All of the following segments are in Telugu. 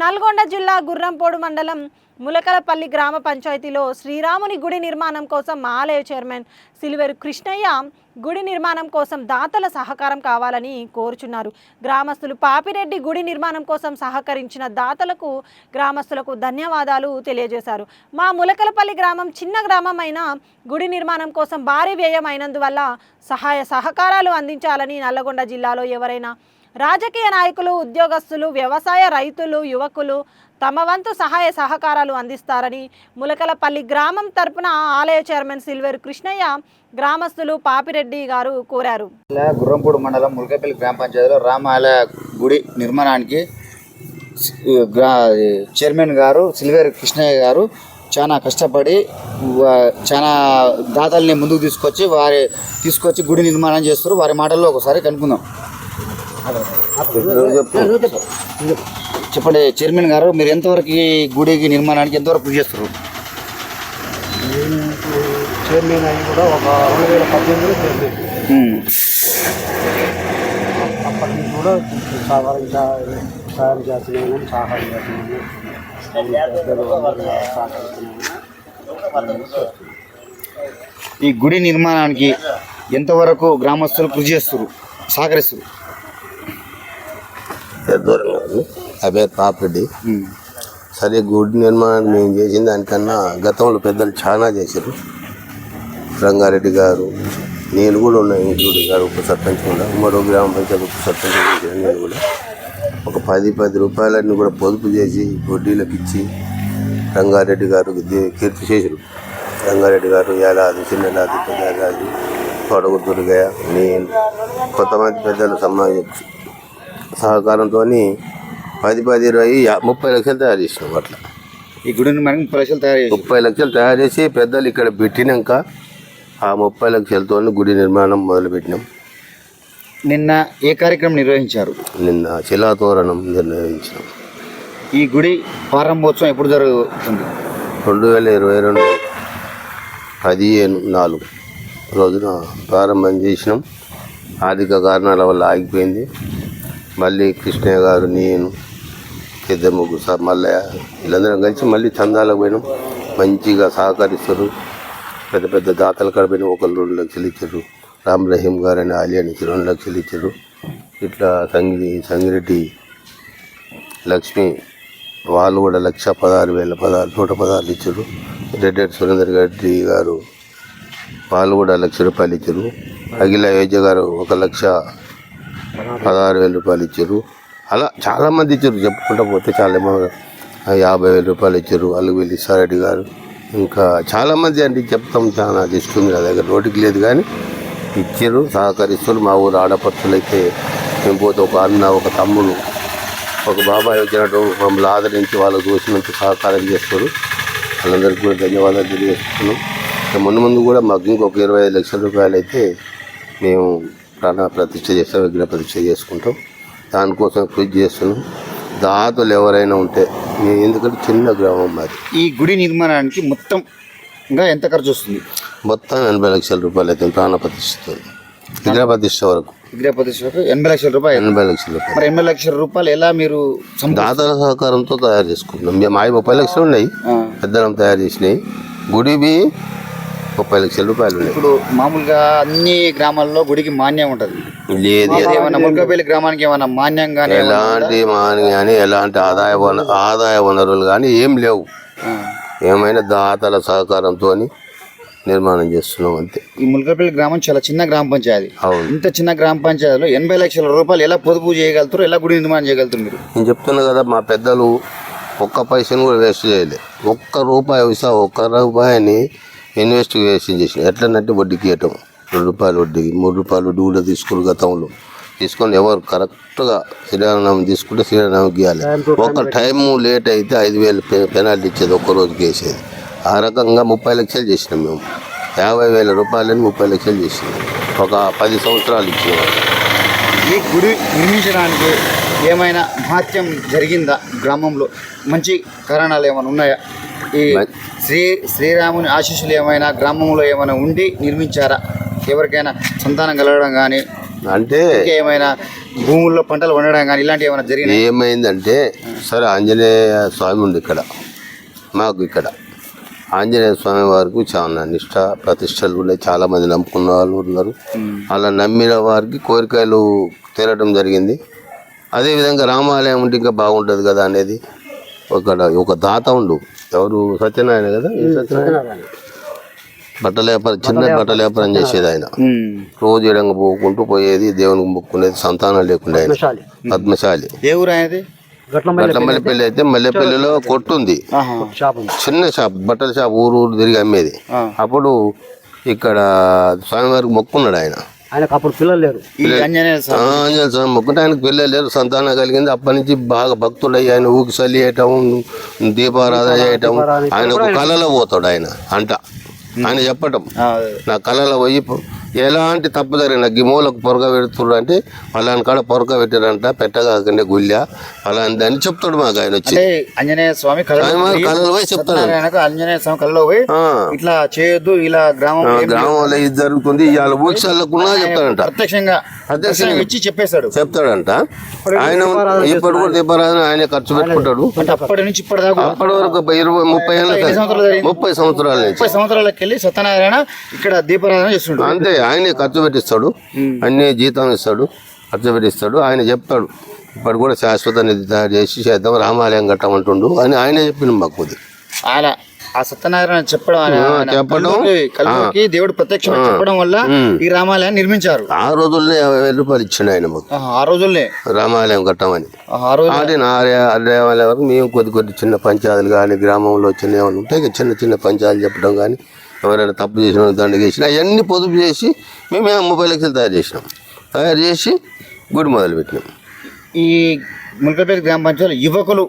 నల్గొండ జిల్లా గుర్రంపోడు మండలం ములకలపల్లి గ్రామ పంచాయతీలో శ్రీరాముని గుడి నిర్మాణం కోసం ఆలయ చైర్మన్ సిల్వరు కృష్ణయ్య గుడి నిర్మాణం కోసం దాతల సహకారం కావాలని కోరుచున్నారు. గ్రామస్తులు పాపిరెడ్డి గుడి నిర్మాణం కోసం సహకరించిన దాతలకు గ్రామస్తులకు ధన్యవాదాలు తెలియజేశారు. మా ములకలపల్లి గ్రామం చిన్న గ్రామం గుడి నిర్మాణం కోసం భారీ వ్యయం అయినందువల్ల సహాయ సహకారాలు అందించాలని నల్లగొండ జిల్లాలో ఎవరైనా రాజకీయ నాయకులు ఉద్యోగస్తులు వ్యవసాయ రైతులు యువకులు తమ వంతు సహాయ సహకారాలు అందిస్తారని ములకలపల్లి గ్రామం తరపున ఆలయ చైర్మన్ సిల్వర్ కృష్ణయ్య గ్రామస్తులు పాపిరెడ్డి గారు కోరారు. గుర్రంపూడి మండలం ములకపల్లి గ్రామ పంచాయతీలో రామాలయ గుడి నిర్మాణానికి గ్రా చైర్మన్ గారు సిల్వేరు కృష్ణయ్య గారు చాలా కష్టపడి చాలా దాతల్ని ముందుకు తీసుకొచ్చి వారి తీసుకొచ్చి గుడి నిర్మాణం చేస్తారు వారి మాటల్లో ఒకసారి కనుక్కుందాం. చెప్పండి చైర్మన్ గారు మీరు ఎంతవరకు గుడికి నిర్మాణానికి ఎంతవరకు కృషి చేస్తారు చైర్మన్ అయ్యి కూడా ఒక రెండు వేల పద్దెనిమిదిలో చైర్మన్. అప్పటి నుంచి కూడా సహాయం సహాయం చేస్తున్నాను సహాయం చేస్తున్నాను ఈ గుడి నిర్మాణానికి ఎంతవరకు గ్రామస్తులు కృషి చేస్తారు సహకరిస్తారు నా పేరు పాపిరెడ్డి సరే గుడి నిర్మాణాన్ని మేము చేసిన దానికన్నా గతంలో పెద్దలు చాలా చేశారు. రంగారెడ్డి గారు నేను కూడా ఉన్నా ఇంక్లూడింగ్ గారు ఉప సర్పంచ్ కూడా మరో గ్రామ పంచాయతీ ఉప సర్పంచ్ కూడా చేశాను నేను కూడా. ఒక పది పది రూపాయలన్నీ కూడా పొదుపు చేసి వడ్డీలకు ఇచ్చి రంగారెడ్డి గారు కీర్తి చేశారు. రంగారెడ్డి గారు ఏలాది చిన్నలాది పెద్దలాది పొడవు దుర్గయ్య నేను కొంతమంది పెద్దలు సమాజ సహకారంతో పది పది ఇరవై ముప్పై లక్షలు తయారు చేసినాం అట్లా. ఈ గుడి నిర్మాణానికి ముప్పై లక్షలు తయారు చేసి ముప్పై లక్షలు తయారు చేసి పెద్దలు ఇక్కడ పెట్టినాక ఆ ముప్పై లక్షలతో గుడి నిర్మాణం మొదలుపెట్టినాం. నిన్న ఏ కార్యక్రమం నిర్వహించారు? నిన్న శిలాతోరణం నిర్ణయించినాం ఈ గుడి ప్రారంభోత్సవం ఎప్పుడు జరుగుతుంది? రెండు వేల ఇరవై రెండు పదిహేను నాలుగు రోజున ప్రారంభం చేసినాం. ఆర్థిక కారణాల వల్ల ఆగిపోయింది. మళ్ళీ కృష్ణయ్య గారు నేను పెద్ద ముగ్గురు సార్ మల్లయ్య వీళ్ళందరం కలిసి మళ్ళీ చందాలకు పోయినాం. మంచిగా సహకరిస్తారు. పెద్ద పెద్ద దాతలు కడిపోయిన ఒకరు రెండు లక్షలు ఇచ్చారు. రామ్ రహీం గారు అని ఆలియా రెండు లక్షలు ఇచ్చారు. ఇట్లా సంగి సంగిరెడ్డి లక్ష్మి వాళ్ళు కూడా లక్ష పదహారు వేల పదహారు నూట పదహారు ఇచ్చారు. రెడ్డి సురేందర్ రెడ్డి గారు వాళ్ళు కూడా లక్ష రూపాయలు ఇచ్చారు. అఖిల అయోధ్య గారు ఒక లక్ష పదహారు వేల రూపాయలు ఇచ్చారు. అలా చాలామంది ఇచ్చారు. చెప్పుకుంటా పోతే చాలా యాభై వేల రూపాయలు ఇచ్చారు. అలుగు వెళ్ళి సారెడ్డి గారు. ఇంకా చాలామంది అంటే చెప్తాం చాలా తీసుకుంది నా దగ్గర నోటికి లేదు కానీ ఇచ్చారు సహకరిస్తారు. మా ఊరు ఆడపడుతులు అయితే మేము పోతే ఒక అన్న ఒక తమ్ముడు ఒక బాబాయ్ వచ్చినట్టు మమ్మల్ని ఆదరించి వాళ్ళకు చూసినంత సహకారం చేస్తారు. వాళ్ళందరికీ కూడా ధన్యవాదాలు తెలియజేస్తున్నాం. ఇక ముందు ముందు కూడా మాకు ఇంకొక ఇరవై ఐదు లక్షల రూపాయలు అయితే మేము ప్రాణ ప్రతిష్ఠ చేస్తాం విగ్రహ ప్రతిష్ట చేసుకుంటాం. దానికోసం కృషి చేస్తున్నాం. దాతలు ఎవరైనా ఉంటే ఎందుకంటే చిన్న గ్రామం మాది. ఈ గుడి నిర్మాణానికి మొత్తం ఇంకా ఎంత ఖర్చు వస్తుంది? మొత్తం ఎనభై లక్షల రూపాయలు అయితే ప్రాణ ప్రతిష్ఠ. విగ్రహ ప్రతిష్ఠ వరకు. విగ్రహ ఎనభై లక్షల రూపాయలు. ఎనభై లక్షల రూపాయలు. మరి ఎనభై లక్షల రూపాయలు ఎలా మీరు దాతల సహకారంతో తయారు చేసుకుంటున్నాం. మేము మావి ముప్పై లక్షలు ఉన్నాయి. ఆ, పెద్దలం తయారు చేసినాయి. గుడివి ముప్పై లక్షల రూపాయలు ఉన్నాయి ఇప్పుడు మామూలుగా అన్ని గ్రామాల్లో గుడికి మాన్యం ఉంటుంది. లేదు ఏమన్నా ముల్కపల్లి గ్రామానికి ఏమన్నా మాన్యం కానీ ఎలాంటి మాని కానీ ఎలాంటి ఆదాయ వన ఆదాయ వనరులు కానీ ఏం లేవు. ఏమైనా దాతల సహకారంతో నిర్మాణం చేస్తున్నాం అంతే. ఈ ముల్కపల్లి గ్రామం చాలా చిన్న గ్రామ పంచాయతీ. అవును. ఇంత చిన్న గ్రామ పంచాయతీలో ఎనభై లక్షల రూపాయలు ఎలా పొదుపు చేయగలుగుతారు ఎలా గుడి నిర్మాణం చేయగలుగుతారు మీరు? నేను చెప్తున్నా కదా మా పెద్దలు ఒక్క పైసను కూడా వేస్ట్ చేయలే. ఒక్క రూపాయి ఇస్తా ఒక్క రూపాయిని ఇన్వెస్టిగేషన్ చేసిన. ఎట్లనంటే వడ్డీకి ఇవ్వటం రెండు రూపాయలు వడ్డీకి మూడు రూపాయలు వడ్డీ కూడా తీసుకుని గతంలో. తీసుకొని ఎవరు కరెక్ట్గా శ్రీరామనామం తీసుకుంటే శ్రీరామనామకి గీయాలి. ఒక టైము లేట్ అయితే ఐదు వేలు పె- పెనాల్టీ ఇచ్చేది ఒక్క రోజుకి వేసేది ఆ రకంగా ముప్పై లక్షలు చేసినాం మేము. యాభై వేల రూపాయలని ముప్పై లక్షలు చేసినాం. ఒక పది సంవత్సరాలు ఇచ్చినాం. ఈ గుడి నిర్మించడానికి ఏమైనా మహత్యం జరిగిందా గ్రామంలో? మంచి కారణాలు ఏమైనా ఉన్నాయా? ఈ శ్రీ శ్రీరాముని ఆశీస్సులు ఏమైనా గ్రామంలో ఏమైనా ఉండి నిర్మించారా? ఎవరికైనా సంతానం కలగడం కానీ అంటే ఏమైనా భూముల్లో పంటలు వండడం కానీ ఇలాంటివి ఏమైనా జరిగినాయి? ఏమైందంటే సరే ఆంజనేయ స్వామి ఉంది ఇక్కడ. మాకు ఇక్కడ. ఆంజనేయ స్వామి వారికి చాలా నిష్ట ప్రతిష్టలు ఉన్నాయి. చాలా మంది నమ్ముకున్న వాళ్ళు ఉన్నారు. అలా నమ్మిన వారికి కోరికలు తీరడం జరిగింది. అదేవిధంగా రామాలయం ఉంటే ఇంకా బాగుంటుంది కదా అనేది. ఒక ఒక దాత ఉండు. ఎవరు సత్యనారాయణ కదా? ఈ సత్యనారాయణ. బట్టల వ్యాపారం చిన్న బట్టల వ్యాపారం చేసేది ఆయన. రోజు ఎడంగా పోకుంటూ పోయేది దేవునికి మొక్కునేది సంతానం లేకుండా ఆయన. పద్మశాలి. బట్టల మల్లెపల్లి అయితే మల్లెపల్లిలో. షాప్ ఉంది. చిన్న షాప్ బట్టల షాప్ ఊరు ఊరు తిరిగి అమ్మేది. అప్పుడు ఇక్కడ స్వామివారికి మొక్కున్నాడు ఆయన. ఆయనకు అప్పుడు పిల్లలు లేరు. ఈ ఆంజనేయ ఆ, స్వామి. ఆంజనేయ స్వామి మొక్కుంటే ఆయనకు పిల్లలు లేరు. సంతానం కలిగింది. అప్పటి నుంచి బాగా భక్తుడై ఆయన ఊకి చల్లి చేయటం దీపారాధన చేయటం. ఆయన ఒక కళలో పోతాడు ఆయన అంట. ఆయన చెప్పటం. నా కళలో పోయి పొ- ఎలాంటి తప్పు జరిగిన గిమోలకు పొరగ పెడుతుర్రు అంటే అలాని కాడ పొరగ పెట్టారంట పెట్టగాకనే గుళ్ళ అలా అని చెప్తాడు మాకు ఆయన వచ్చి. ఆంజనేయ స్వామి కళలో పోయి కళలో చెప్తాడు. ఆంజనేయ స్వామి కళ్ళలో పోయి ఇట్లా చేయొద్దు ఇలా గ్రామం గ్రామంలో ఇది జరుగుతుంది ఇవాళ ఊక్షాలకున్నా చెప్తాడంట. ప్రత్యక్షంగా దర్శనం ఇచ్చి చెప్పేశాడు. చెప్తాడంట. ఆయన ఇప్పుడు కూడా దీపారాధన ఆయన ఖర్చు పెట్టుకుంటాడు. అప్పటి నుంచి ఇప్పటిదాకా అప్పటి వరకు ఇరవై ముప్పై ఏళ్ళ సంవత్సరాలు? ముప్పై సంవత్సరాల నుంచి. ముప్పై వెళ్ళి సత్యనారాయణ ఇక్కడ దీపారాధన చేస్తుండు. అంతే ఆయనే ఖర్చు పెట్టిస్తాడు. అన్ని జీతం ఇస్తాడు ఖర్చు పెట్టిస్తాడు. ఆయన చెప్తాడు. ఇప్పుడు కూడా శాశ్వత నిధి తయారు చేసి చేద్దాం రామాలయం కట్టమంటుండు అని ఆయనే చెప్పిన మాకు. ఆయన ఆ సత్యనారాయణ చెప్పడం చెప్పడం. దేవుడు ప్రత్యక్షంగా చెప్పడం వల్ల ఈ రామాలయాన్ని నిర్మించారు. ఆ రోజుల్లో రూపాయలు ఇచ్చిండు ఆయన మాకు ఆ రోజుల్నే రామాలయం కట్టమని. ఆ రోజు దేవాలయం వరకు మేము కొద్ది కొద్ది చిన్న పంచాయతీలు కానీ గ్రామంలో చిన్న ఏమైనా ఉంటాయి చిన్న చిన్న పంచాయతీలు చెప్పడం కానీ ఎవరైనా తప్పు చేసిన దండ చేసిన అవన్నీ పొదుపు చేసి మేము ముప్పై లక్షలు తయారు చేసినాం. తయారు చేసి గుడి మొదలుపెట్టినాం. ఈ ముల్కపేట గ్రామ పంచాయతీలో యువకులు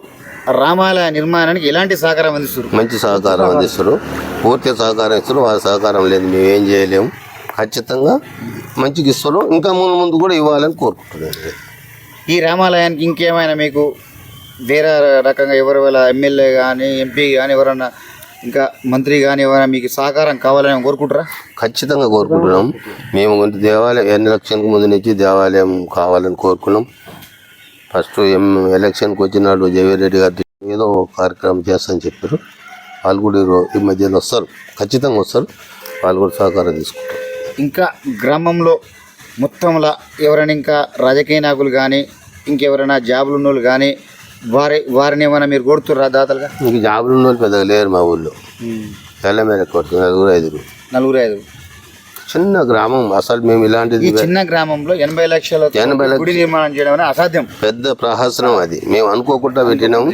రామాలయ నిర్మాణానికి ఎలాంటి సహకారం అందిస్తారు మంచి సహకారం అందిస్తారు పూర్తి సహకారం ఇస్తారు వారి సహకారం లేదు. మేము ఏం చేయలేము. ఖచ్చితంగా మంచిగా ఇస్తారు ఇంకా ముందు ముందు కూడా ఇవ్వాలని కోరుకుంటున్నాను ఈ రామాలయానికి ఇంకేమైనా మీకు వేరే రకంగా ఎవరి వల్ల ఎమ్మెల్యే కానీ ఎంపీ కానీ ఎవరన్నా ఇంకా మంత్రి కానీ ఎవరైనా మీకు సహకారం కావాలని కోరుకుంటారా? ఖచ్చితంగా కోరుకుంటున్నాం. మేము దేవాలయం ఎన్ని ఎలక్షన్కి ముందు నుంచి దేవాలయం కావాలని కోరుకున్నాం. ఫస్ట్ ఎం ఎలక్షన్కి వచ్చినాడు జయవీరెడ్డి గారు ఏదో ఒక కార్యక్రమం చేస్తామని చెప్పారు. వాళ్ళు కూడా ఈ మధ్యలో వస్తారు. ఖచ్చితంగా వస్తారు. వాళ్ళు కూడా సహకారం తీసుకుంటారు. ఇంకా గ్రామంలో మొత్తంలో ఎవరైనా ఇంకా రాజకీయ నాయకులు కానీ ఇంకెవరైనా జాబులు ఉన్న వాళ్ళు కానీ వారి వారిని ఏమైనా మీరు కొడుతుర్రా దాతలుగా? ఇంక జాబులు ఉన్న వాళ్ళు పెద్దగా లేరు మా ఊళ్ళో. తెల్ల మీద కొడుతున్నారు నలుగురు ఐదుగురు. నలుగురు ఐదు చిన్న గ్రామం అసలు మేము ఈ ఇలాంటిది చిన్న గ్రామంలో ఎనభై లక్షల ఎనభై గుడి నిర్మాణం చేయడం అనేది అసాధ్యం. పెద్ద ప్రహసనం అది. మేము అనుకోకుండా పెట్టినాము.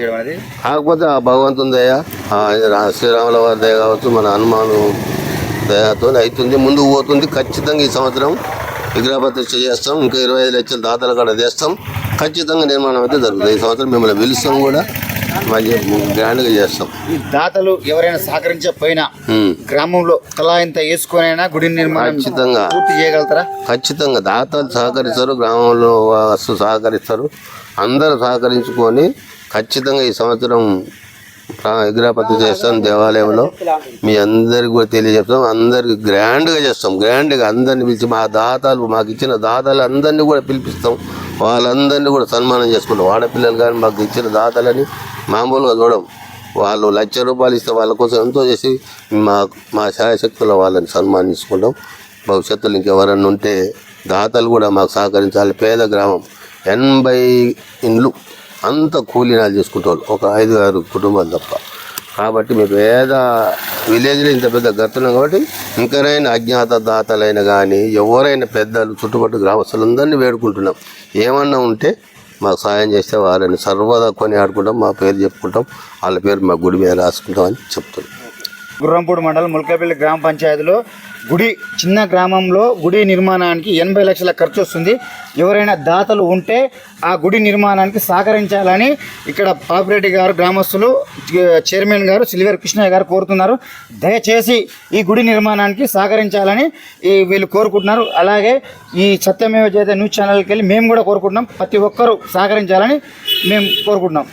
కాకపోతే ఆ భగవంతుని దయ శ్రీరాముల వారి దయ కావచ్చు మన హనుమాను దయతో అవుతుంది ముందుకు పోతుంది. ఖచ్చితంగా ఈ సంవత్సరం విగ్రహ ప్రతిష్ఠ చేస్తాం. ఇంకా ఇరవై ఐదు లక్షల దాతలు కూడా చేస్తాం ఖచ్చితంగా నిర్మాణం అయితే జరుగుతుంది. ఈ సంవత్సరం మిమ్మల్ని పిలుస్తాం కూడా. గ్రాండ్గా చేస్తాం. ఈ దాతలు ఎవరైనా సహకరించకపోయినా. గ్రామంలో తలా ఇంత వేసుకొనైనా గుడి నిర్మాణం ఖచ్చితంగా. పూర్తి చేయగలుగుతారా? ఖచ్చితంగా దాతలు సహకరిస్తారు గ్రామంలో వస్తు సహకరిస్తారు. అందరూ సహకరించుకొని ఖచ్చితంగా ఈ సంవత్సరం విగ్రహపతి చేస్తాం దేవాలయంలో. మీ అందరికి కూడా తెలియజేస్తాం. అందరికి గ్రాండ్గా చేస్తాం. గ్రాండ్గా అందరిని పిలిచి మా దాతలు మాకు ఇచ్చిన దాతలు అందరినీ కూడా పిలిపిస్తాం. వాళ్ళందరినీ కూడా సన్మానం చేసుకుంటాం ఆడపిల్లలు కానీ మాకు ఇచ్చిన దాతలని మామూలుగా చూడం వాళ్ళు లక్ష రూపాయలు ఇస్తే వాళ్ళ కోసం ఎంతో చేసి మా మా శాయశక్తుల వాళ్ళని సన్మానించుకుంటాం భవిష్యత్తులో ఇంకెవరన్నా ఉంటే దాతలు కూడా మాకు సహకరించాలి. పేద గ్రామం. ఎనభై ఇండ్లు అంత కూలీనాలు చేసుకుంటారు ఒక ఐదు ఆరు కుటుంబాలు తప్ప. కాబట్టి మీ పేద విలేజ్లో ఇంత పెద్ద గతున్నాం కాబట్టి ఇంకనైనా అజ్ఞాత దాతలైన కానీ ఎవరైనా పెద్దలు చుట్టుపక్కల గ్రామస్తులందరినీ వేడుకుంటున్నాం. ఏమన్నా ఉంటే మాకు సాయం చేస్తే వారిని సర్వదా కొని ఆడుకుంటాం మా పేరు చెప్పుకుంటాం వాళ్ళ పేరు మా గుడి మీద రాసుకుంటాం అని చెప్తున్నాం. గుర్రంపూడి మండలం ముల్కాపల్లి గ్రామ పంచాయతీలో గుడి చిన్న గ్రామంలో గుడి నిర్మాణానికి ఎనభై లక్షల ఖర్చు వస్తుంది. ఎవరైనా దాతలు ఉంటే ఆ గుడి నిర్మాణానికి సహకరించాలని ఇక్కడ పాపిరెడ్డి గారు గ్రామస్తులు చైర్మన్ గారు సిల్వర్ కృష్ణయ్య గారు కోరుతున్నారు. దయచేసి ఈ గుడి నిర్మాణానికి సహకరించాలని ఈ వీళ్ళు కోరుకుంటున్నారు. అలాగే ఈ సత్యమేవ జయత న్యూస్ ఛానల్కి వెళ్ళి మేము కూడా కోరుకుంటున్నాం. ప్రతి ఒక్కరూ సహకరించాలని మేము కోరుకుంటున్నాం.